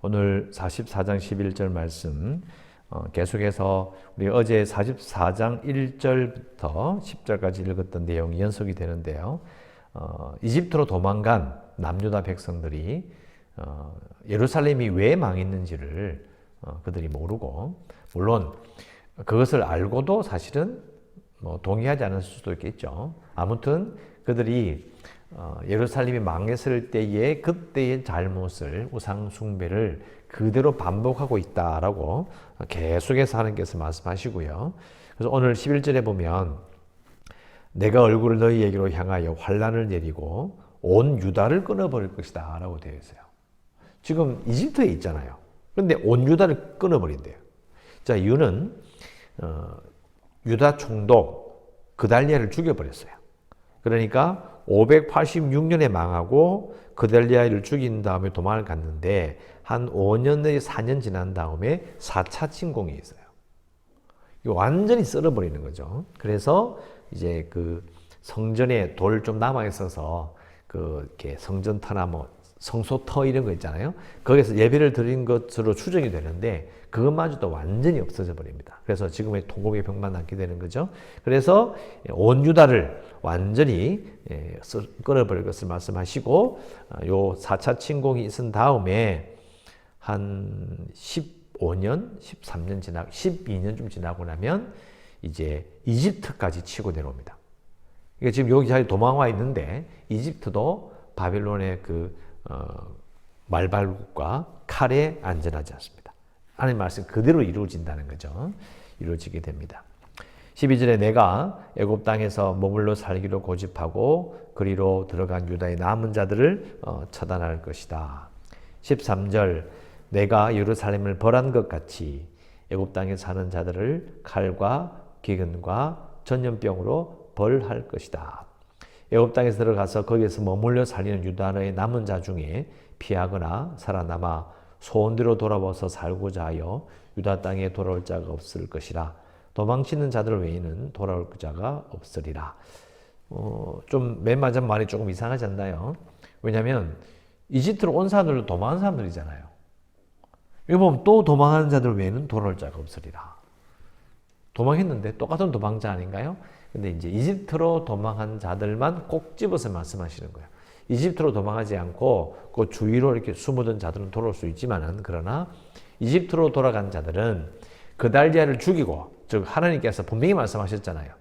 오늘 44장 11절 말씀 어, 계속해서 우리 어제 44장 1절부터 10절까지 읽었던 내용이 연속이 되는데요. 어, 이집트로 도망간 남유다 백성들이 어, 예루살렘이 왜 망했는지를 어, 그들이 모르고 물론 그것을 알고도 사실은 뭐 동의하지 않을 수도 있겠죠. 아무튼 그들이 어, 예루살렘이 망했을 때의 그때의 잘못을 우상 숭배를 그대로 반복하고 있다라고 계속해서 하나님께서 말씀하시고요. 그래서 오늘 11절에 보면 내가 얼굴을 너희에게로 향하여 환란을 내리고 온 유다를 끊어버릴 것이다 라고 되어 있어요. 지금 이집트에 있잖아요. 그런데 온 유다를 끊어버린대요. 자 이유는 어, 유다 총독 그달리아를 죽여버렸어요. 그러니까 586년에 망하고 그달리아를 죽인 다음에 도망을 갔는데 한 5년 내지 4년 지난 다음에 4차 침공이 있어요. 완전히 썰어버리는 거죠. 그래서 이제 그 성전에 돌 좀 남아 있어서 그 이렇게 성전터나 뭐 성소터 이런 거 있잖아요. 거기서 예배를 드린 것으로 추정이 되는데 그것마저도 완전히 없어져 버립니다. 그래서 지금의 통곡의 병만 남게 되는 거죠. 그래서 온 유다를 완전히 예, 끊어버릴 것을 말씀하시고 어, 요 4차 침공이 있은 다음에 한 15년, 13년 지나 12년쯤 지나고 나면 이제 이집트까지 치고 내려옵니다. 그러니까 지금 여기 잘 도망와 있는데 이집트도 바빌론의 그 어, 말발굽과 칼에 안전하지 않습니다. 하나님 말씀 그대로 이루어진다는 거죠. 이루어지게 됩니다. 12절에 내가 애굽 땅에서 머물러 살기로 고집하고 그리로 들어간 유다의 남은 자들을 어, 처단할 것이다. 13절 내가 예루살렘을 벌한 것 같이 애굽 땅에 사는 자들을 칼과 기근과 전염병으로 벌할 것이다. 애굽 땅에서 들어가서 거기에서 머물러 살리는 유다의 남은 자 중에 피하거나 살아남아 소원대로 돌아와서 살고자 하여 유다 땅에 돌아올 자가 없을 것이라. 도망치는 자들 외에는 돌아올 자가 없으리라. 어, 좀맨 마지막 말이 조금 이상하지 않나요? 왜냐하면 이집트로 온 사람들도 도망한 사람들이잖아요. 여기 보면 또 도망하는 자들 외에는 돌아올 자가 없으리라. 도망했는데 똑같은 도망자 아닌가요? 근데 이제 이집트로 도망한 자들만 꼭 집어서 말씀하시는 거예요. 이집트로 도망하지 않고 그 주위로 이렇게 숨어든 자들은 돌아올 수 있지만은 그러나 이집트로 돌아간 자들은 그달리아를 죽이고 즉 하나님께서 분명히 말씀하셨잖아요.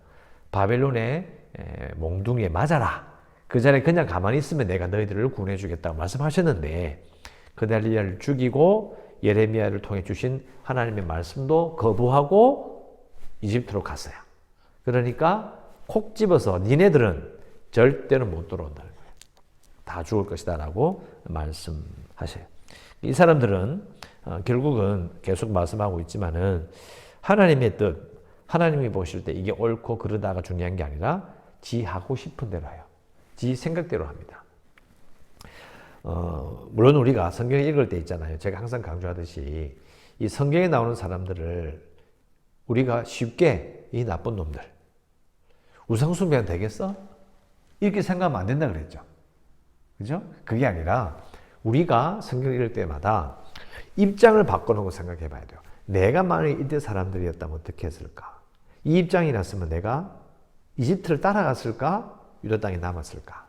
바벨론의 몽둥이에 맞아라. 그 자리에 그냥 가만히 있으면 내가 너희들을 구원해 주겠다고 말씀하셨는데 그달리아를 죽이고 예레미야를 통해 주신 하나님의 말씀도 거부하고 이집트로 갔어요. 그러니까 콕 집어서 니네들은 절대로 못 들어온다는 거예요. 다 죽을 것이다 라고 말씀하셔요. 이 사람들은 어, 결국은 계속 말씀하고 있지만은 하나님의 뜻, 하나님이 보실 때 이게 옳고 그르다가 중요한 게 아니라 지 하고 싶은 대로 해요. 지 생각대로 합니다. 어, 물론 우리가 성경 읽을 때 있잖아요. 제가 항상 강조하듯이 이 성경에 나오는 사람들을 우리가 쉽게 이 나쁜 놈들, 우상숭배는 되겠어? 이렇게 생각하면 안 된다 그랬죠. 그죠? 그게 아니라 우리가 성경 읽을 때마다 입장을 바꿔놓고 생각해 봐야 돼요. 내가 만약 이때 사람들이었다면 어떻게 했을까? 이 입장이었으면 내가 이집트를 따라갔을까? 유다 땅에 남았을까?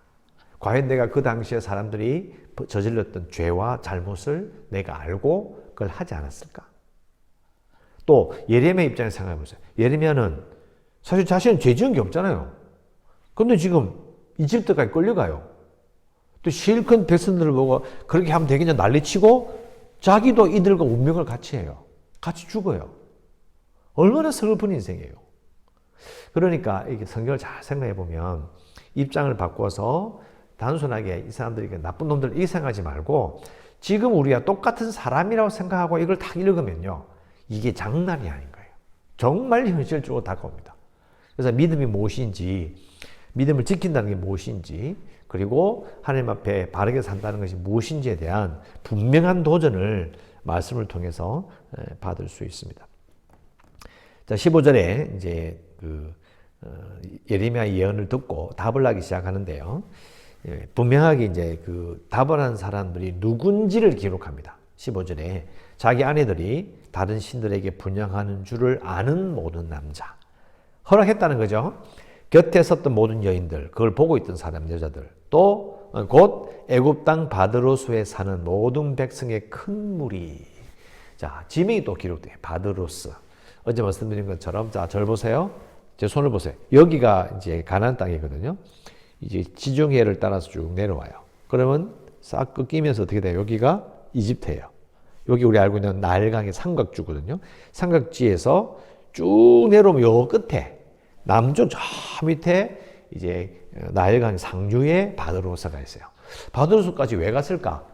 과연 내가 그 당시에 사람들이 저질렀던 죄와 잘못을 내가 알고 그걸 하지 않았을까? 또 예레미야 입장에서 생각해 보세요. 예레미야는 사실 자신은 죄 지은 게 없잖아요. 근데 지금 이집트까지 끌려가요. 또 실컷 백성들을 보고 그렇게 하면 되겠냐 난리치고 자기도 이들과 운명을 같이 해요. 같이 죽어요. 얼마나 슬픈 인생이에요. 그러니까 이게 성경을 잘 생각해 보면 입장을 바꿔서 단순하게 이 사람들이 나쁜 놈들 이 생각하지 말고 지금 우리가 똑같은 사람이라고 생각하고 이걸 딱 읽으면요. 이게 장난이 아닌 거예요. 정말 현실적으로 다가옵니다. 그래서 믿음이 무엇인지, 믿음을 지킨다는 게 무엇인지, 그리고 하나님 앞에 바르게 산다는 것이 무엇인지에 대한 분명한 도전을 말씀을 통해서 받을 수 있습니다. 자, 15절에 이제 그 어, 예레미야 예언을 듣고 답을 하기 시작하는데요. 예, 분명하게 이제 그 답을 한 사람들이 누군지를 기록합니다. 15절에 자기 아내들이 다른 신들에게 분양하는 줄을 아는 모든 남자. 허락했다는 거죠. 곁에 섰던 모든 여인들, 그걸 보고 있던 사람, 여자들, 또 곧 애굽 땅 바드로스에 사는 모든 백성의 큰 무리. 자, 지명이 또 기록돼요. 바드로스. 어제 말씀드린 것처럼 자, 절 보세요. 제 손을 보세요. 여기가 이제 가나안 땅이거든요. 이제 지중해를 따라서 쭉 내려와요. 그러면 싹 꺾이면서 어떻게 돼요? 여기가 이집트예요. 여기 우리 알고 있는 나일강의 삼각주거든요. 삼각지에서 쭉 내려오면 요 끝에 남쪽 저 밑에 이제 나일강 상류에 바드로스가 있어요. 바드로스까지 왜 갔을까?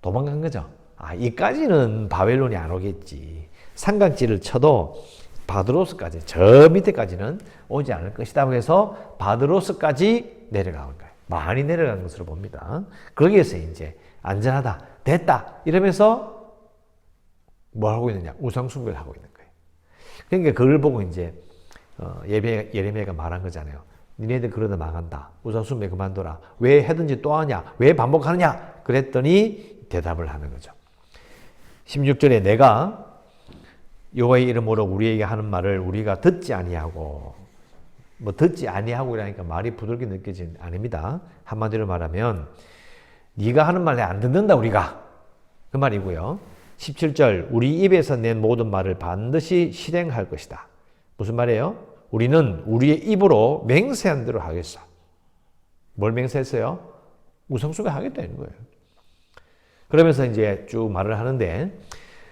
도망간 거죠. 아, 이까지는 바벨론이 안 오겠지. 삼각지를 쳐도 바드로스까지 저 밑에까지는 오지 않을 것이다. 그래서 바드로스까지 내려간 거예요. 많이 내려간 것으로 봅니다. 거기에서 이제 안전하다, 됐다 이러면서 뭐 하고 있느냐? 우상 숭배를 하고 있는 거예요. 그러니까 그걸 보고 이제 어, 예배 예레미야가 말한 거잖아요. 니네들 그러다 망한다. 우상숭배 그만둬라. 왜 하든지 또 하냐? 왜 반복하느냐? 그랬더니 대답을 하는 거죠. 16절에 내가 여호와의 이름으로 우리에게 하는 말을 우리가 듣지 아니하고 뭐 듣지 아니하고 이라니까 말이 부드럽게 느껴진 아닙니다. 한마디로 말하면 네가 하는 말에 안 듣는다 우리가 그 말이고요. 17절 우리 입에서 낸 모든 말을 반드시 실행할 것이다. 무슨 말이에요? 우리는 우리의 입으로 맹세한 대로 하겠어. 뭘 맹세했어요? 우상숭배 하겠다는 거예요. 그러면서 이제 쭉 말을 하는데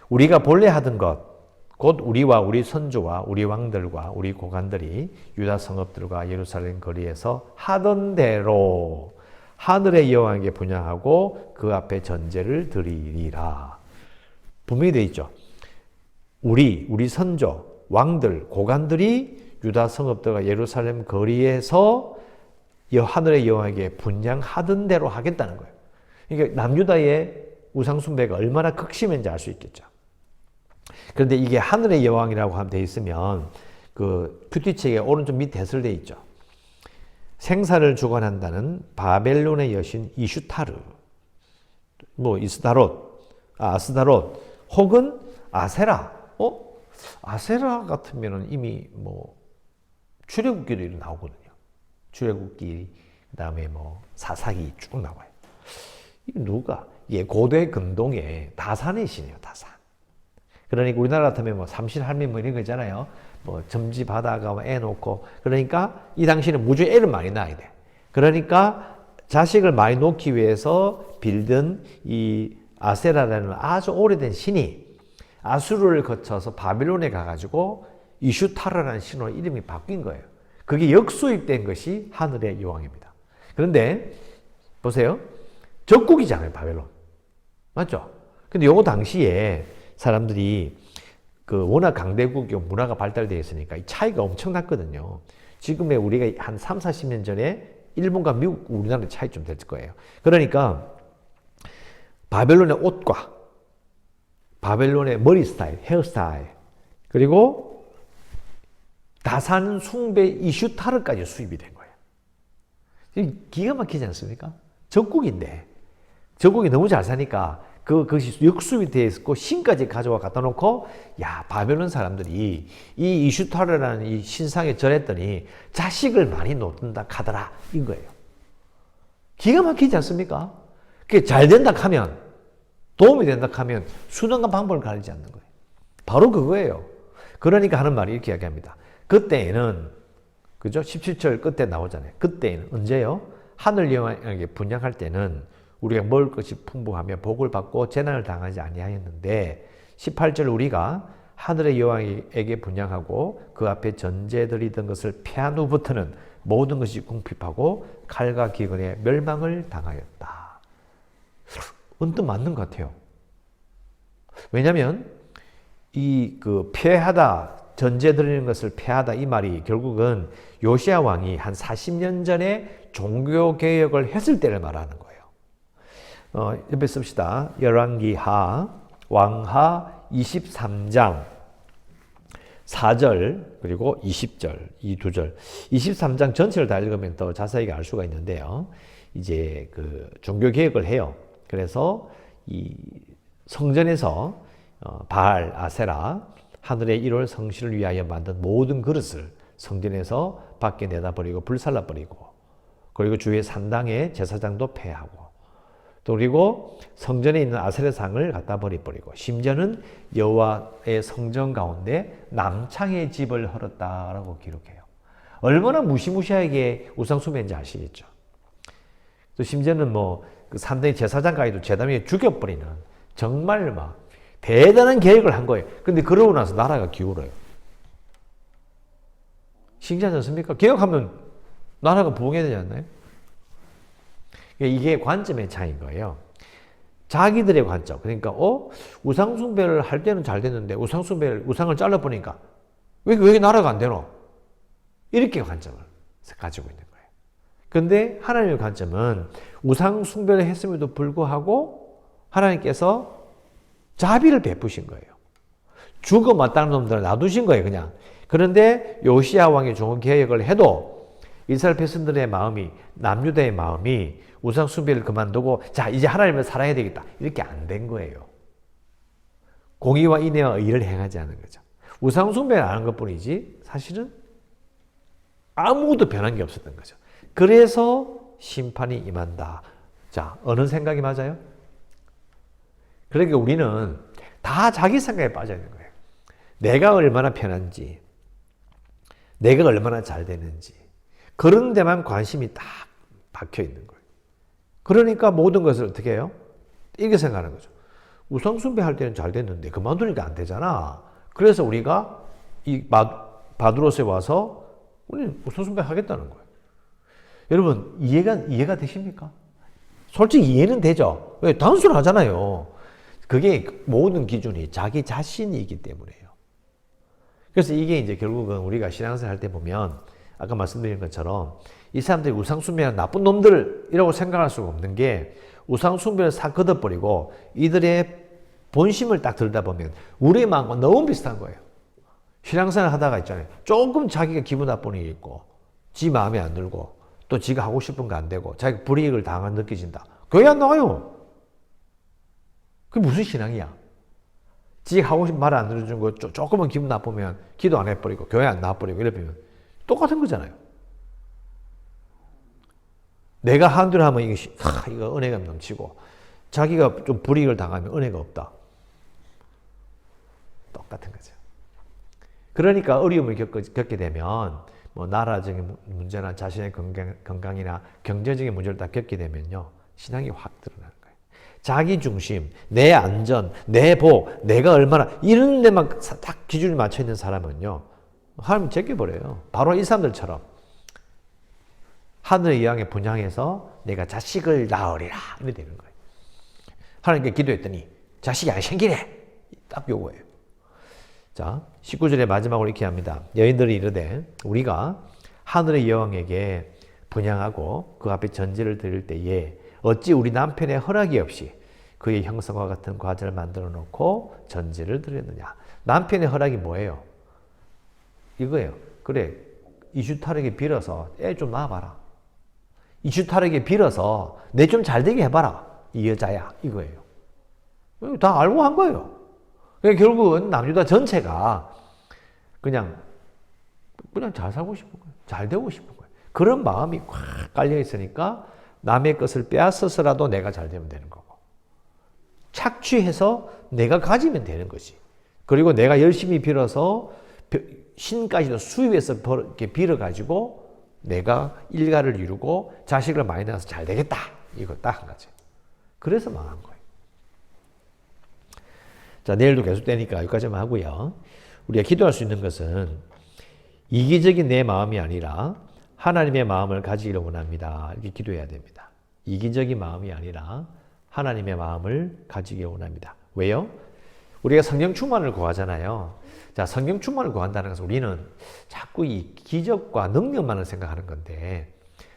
우리가 본래 하던 것, 곧 우리와 우리 선조와 우리 왕들과 우리 고관들이 유다 성읍들과 예루살렘 거리에서 하던 대로 하늘의 여호와에게 분양하고 그 앞에 전제를 드리리라. 분명히 돼 있죠. 우리, 우리 선조, 왕들, 고관들이 유다 성읍들과 예루살렘 거리에서 하늘의 여호와에게 분양하던 대로 하겠다는 거예요. 그러니까 남유다의 우상 숭배가 얼마나 극심한지 알 수 있겠죠. 그런데 이게 하늘의 여왕이라고 하면 돼 있으면 그 큐티책의 오른쪽 밑에 해설돼 있죠. 생사를 주관한다는 바벨론의 여신 이슈타르, 뭐 이스다롯, 아, 아스다롯, 혹은 아세라. 어? 아세라 같으면은 이미 뭐 출애굽기도 나오거든요. 출애굽기 그다음에 뭐 사사기 쭉 나와요. 이 누가? 예, 고대 근동의 다산의 신이에요, 다산. 그러니까 우리나라 같으면 뭐 삼실 할미 뭐 이런 거 있잖아요. 뭐 점지 바다가 뭐애 놓고 그러니까 이 당시에는 무지 애를 많이 낳아야 돼. 그러니까 자식을 많이 놓기 위해서 빌던 이 아세라라는 아주 오래된 신이 아수르를 거쳐서 바빌론에 가가지고 이슈타르라는 신으로 이름이 바뀐 거예요. 그게 역수입된 것이 하늘의 여왕입니다. 그런데 보세요. 적국이잖아요, 바벨론. 맞죠? 근데 요거 당시에 사람들이 그 워낙 강대국 문화가 발달되어 있으니까 이 차이가 엄청났거든요. 지금의 우리가 한 3, 40년 전에 일본과 미국, 우리나라의 차이 좀될 거예요. 그러니까 바벨론의 옷과 바벨론의 머리 스타일, 헤어 스타일, 그리고 다산 숭배 이슈타르까지 수입이 된 거예요. 기가 막히지 않습니까? 적국인데 적국이 너무 잘 사니까 그, 그것이 역수이 되어 있고 신까지 가져와 갖다 놓고 야 바벨론 사람들이 이 이슈타르라는 이 신상에 절했더니 자식을 많이 놓는다 카더라 인 거예요. 기가 막히지 않습니까? 그게 잘 된다 하면 도움이 된다 하면 수단과 방법을 가리지 않는 거예요. 바로 그거예요. 그러니까 하는 말이 이렇게 이야기합니다. 그때에는 그죠? 17절 끝에 나오잖아요. 그때에는 언제요? 하늘 영화에게 분양할 때는 우리가 먹을 것이 풍부하며 복을 받고 재난을 당하지 아니하였는데 18절 우리가 하늘의 여왕에게 분양하고 그 앞에 전제드리던 것을 패한 후부터는 모든 것이 궁핍하고 칼과 기근에 멸망을 당하였다. 언뜻 맞는 것 같아요. 왜냐하면 이그 패하다 전제 드리는 것을 패하다 이 말이 결국은 요시아 왕이 한 40년 전에 종교 개혁을 했을 때를 말하는 거예요. 어, 옆에 씁시다. 열왕기하 왕하 23장 4절 그리고 20절 이 두 절. 23장 전체를 다 읽으면 더 자세하게 알 수가 있는데요. 이제 그 종교 개혁을 해요. 그래서 이 성전에서 어, 바알, 아세라, 하늘의 1월 성신을 위하여 만든 모든 그릇을 성전에서 밖에 내다버리고 불살라버리고 그리고 주의 산당의 제사장도 폐하고 또 그리고 성전에 있는 아세라 상을 갖다 버려버리고 심지어는 여호와의 성전 가운데 남창의 집을 헐었다라고 기록해요. 얼마나 무시무시하게 우상숭배인지 아시겠죠? 또 심지어는 뭐 그 산당의 제사장까지도 제담에 죽여버리는 정말 막 대단한 계획을 한 거예요. 근데 그러고 나서 나라가 기울어요. 신기하지 않습니까? 개혁하면 나라가 부흥해야 되지 않나요? 이게 관점의 차이인 거예요. 자기들의 관점. 그러니까, 어? 우상숭배를 할 때는 잘 됐는데, 우상숭배를, 우상을 잘라보니까, 왜, 왜 나라가 안 되노? 이렇게 관점을 가지고 있는 거예요. 근데 하나님의 관점은 우상 숭배를 했음에도 불구하고, 하나님께서 자비를 베푸신 거예요. 죽어 마땅한 놈들을 놔두신 거예요, 그냥. 그런데 요시아 왕이 좋은 계획을 해도 이스라엘 백성들의 마음이 남유다의 마음이 우상 숭배를 그만두고 자 이제 하나님을 사랑해야 되겠다 이렇게 안 된 거예요. 공의와 인애와 의를 행하지 않은 거죠. 우상 숭배를 안 한 것뿐이지 사실은 아무것도 변한 게 없었던 거죠. 그래서 심판이 임한다. 자 어느 생각이 맞아요? 그러니까 우리는 다 자기 생각에 빠져 있는 거예요. 내가 얼마나 편한지, 내가 얼마나 잘 되는지, 그런 데만 관심이 딱 박혀 있는 거예요. 그러니까 모든 것을 어떻게 해요? 이렇게 생각하는 거죠. 우상숭배 할 때는 잘 됐는데 그만두니까 안 되잖아. 그래서 우리가 이 바두로스에 와서 우리는 우상숭배 하겠다는 거예요. 여러분 이해가 이해가 되십니까? 솔직히 이해는 되죠. 왜 단순하잖아요. 그게 모든 기준이 자기 자신이기 때문에요. 그래서 이게 이제 결국은 우리가 신앙생활 할 때 보면 아까 말씀드린 것처럼 이 사람들이 우상숭배는 나쁜 놈들이라고 생각할 수가 없는 게 우상숭배를 싹 걷어버리고 이들의 본심을 딱 들다 보면 우리의 마음과 너무 비슷한 거예요. 신앙생활 하다가 있잖아요. 조금 자기가 기분 나쁜 일이 있고 지 마음에 안 들고 또 지가 하고 싶은 거 안 되고 자기 불이익을 당한 느껴진다. 교회 안 나와요. 그게 무슨 신앙이야? 지 하고 싶은 말 안 들어준 거 조금만 기분 나쁘면 기도 안 해버리고 교회 안 나와버리고 이러면 똑같은 거잖아요. 내가 한대로 하면 이거, 하, 이거 은혜가 넘치고 자기가 좀 불이익을 당하면 은혜가 없다. 똑같은 거죠. 그러니까 어려움을 겪, 겪게 되면 뭐 나라적인 문제나 자신의 건강, 건강이나 경제적인 문제를 다 겪게 되면요. 신앙이 확 드러나는 거예요. 자기 중심, 내 안전, 내 복, 내가 얼마나 이런 데만 딱 기준이 맞춰 있는 사람은요. 하나님 제껴버려요. 바로 이 사람들처럼. 하늘의 이왕에 분양해서 내가 자식을 낳으리라. 이렇게 되는 거예요. 하나님께 기도했더니 자식이 안 생기래. 딱 요거예요. 자, 19절의 마지막으로 이렇게 합니다. 여인들이 이르되 우리가 하늘의 여왕에게 분양하고 그 앞에 전제를 드릴 때에 어찌 우리 남편의 허락이 없이 그의 형상과 같은 과자를 만들어 놓고 전제를 드렸느냐. 남편의 허락이 뭐예요? 이거예요. 그래, 이슈타락에 빌어서 애 좀 낳아봐라. 이슈타락에 빌어서 내 좀 잘 되게 해봐라. 이 여자야. 이거예요. 다 알고 한 거예요. 그러니까 결국은 남유다 전체가 그냥, 그냥 잘 살고 싶은 거예요. 잘 되고 싶은 거예요. 그런 마음이 꽉 깔려 있으니까 남의 것을 빼앗아서라도 내가 잘 되면 되는 거고. 착취해서 내가 가지면 되는 거지. 그리고 내가 열심히 빌어서 신까지도 수입해서 이렇게 빌어 가지고 내가 일가를 이루고 자식을 많이 낳아서 잘 되겠다. 이거 딱 한 가지. 그래서 망한 거예요. 자, 내일도 계속 되니까 여기까지만 하고요. 우리가 기도할 수 있는 것은 이기적인 내 마음이 아니라 하나님의 마음을 가지기를 원합니다. 이렇게 기도해야 됩니다. 이기적인 마음이 아니라 하나님의 마음을 가지기 원합니다. 왜요? 우리가 성령 충만을 구하잖아요. 자, 성령 충만을 구한다는 것은 우리는 자꾸 이 기적과 능력만을 생각하는 건데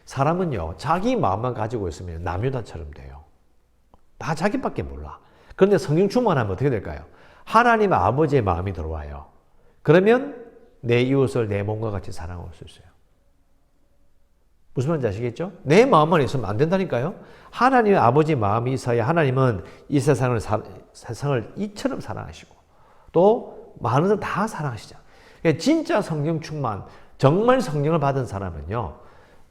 사람은요, 자기 마음만 가지고 있으면 남유다처럼 돼요. 다 자기밖에 몰라. 그런데 성령 충만하면 어떻게 될까요? 하나님 아버지의 마음이 들어와요. 그러면 내 이웃을 내 몸과 같이 사랑할 수 있어요. 무슨 말인지 아시겠죠? 내 마음만 있으면 안 된다니까요. 하나님의 아버지 마음이 있어야 하나님은 이 세상을 사, 세상을 이처럼 사랑하시고 또 많은 사람 다 사랑하시죠. 그러니까 진짜 성령 충만, 정말 성령을 받은 사람은요.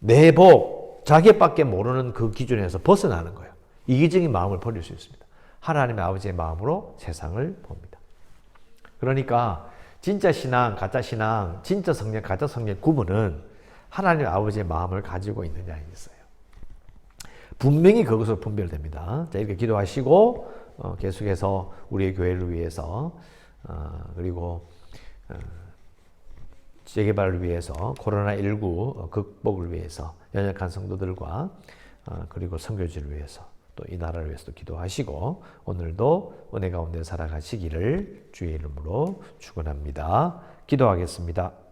내 복, 자기밖에 모르는 그 기준에서 벗어나는 거예요. 이기적인 마음을 버릴 수 있습니다. 하나님의 아버지의 마음으로 세상을 봅니다. 그러니까 진짜 신앙, 가짜 신앙, 진짜 성령, 가짜 성령 구분은 하나님 아버지의 마음을 가지고 있느냐에 있어요. 분명히 그것으로 분별됩니다. 자, 이렇게 기도하시고, 어, 계속해서 우리의 교회를 위해서, 어, 그리고, 어, 재개발을 위해서, 코로나19 극복을 위해서, 연약한 성도들과, 어, 그리고 선교지를 위해서, 또 이 나라를 위해서도 기도하시고, 오늘도 은혜 가운데 살아가시기를 주의 이름으로 축원합니다. 기도하겠습니다.